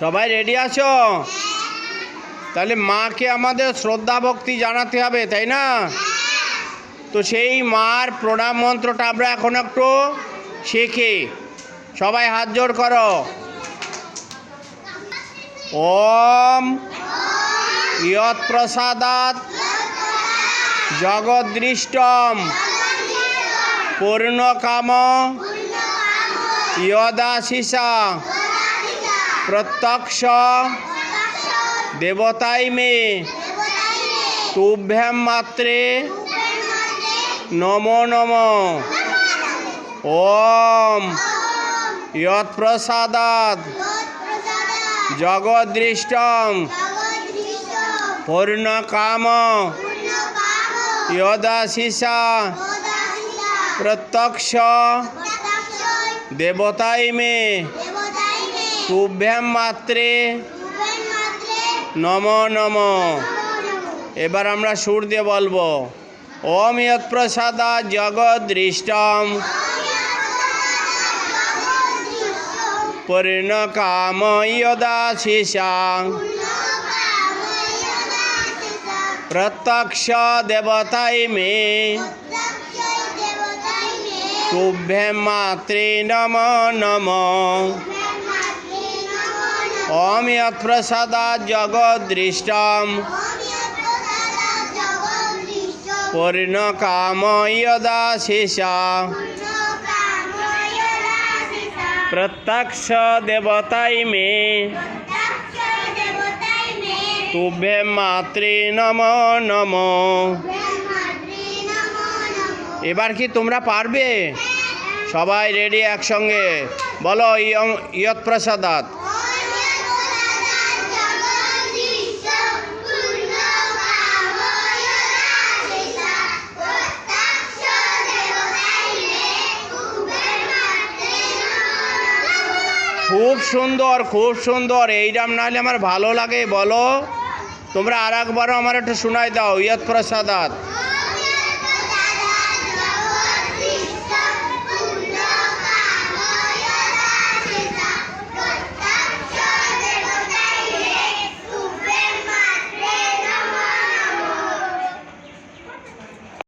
সবাই রেডি আছো? তাহলে মাকে আমাদের শ্রদ্ধা ভক্তি জানাতে হবে, তাই না? তো সেই মার প্রণাম মন্ত্রটা আমরা এখন একটু শেখে। সবাই হাত জোড় করো। ওম ইয়ৎ প্রসাদাত জগদৃষ্টম পূর্ণকাম ইয়দাশিসা প্রত্যক্ষ দেবতাই মে তুভ্যাম মাত্রে নমো নম ওম ইয়ৎ প্রসাদাত জগদৃষ্টম পূর্ণকাম ইয়দাশিসা প্রত্যক্ষ দেবতাই মে তুভ্যাম মাত্রে নম নম। এবার আমরা সুর দিয়ে বলব। ওম ইয়ৎ প্রসাদা জগদৃষ্টম। পূর্ণকাম ইয়দাশিসা প্রত্যক্ষ দেবতাই মে। তুভ্যাম মাত্রে নম নম। ওম ইয়ৎ প্রসাদা জগদৃষ্টম পূর্ণকাম ইয়দাশিসা প্রত্যক্ষ দেবতাই মে তুভ্যাম মাতৃ নম নম। এবার কি তোমরা পারবে? সবাই রেডি একসঙ্গে। বলো ইয়ং- খুব সুন্দর খুব সুন্দর। এইরাম নাহলে আমার ভালো লাগে, বলো। তোমরা আর একবারও আমার একটু শোনাই দাও ইয়ৎ প্রসাদাত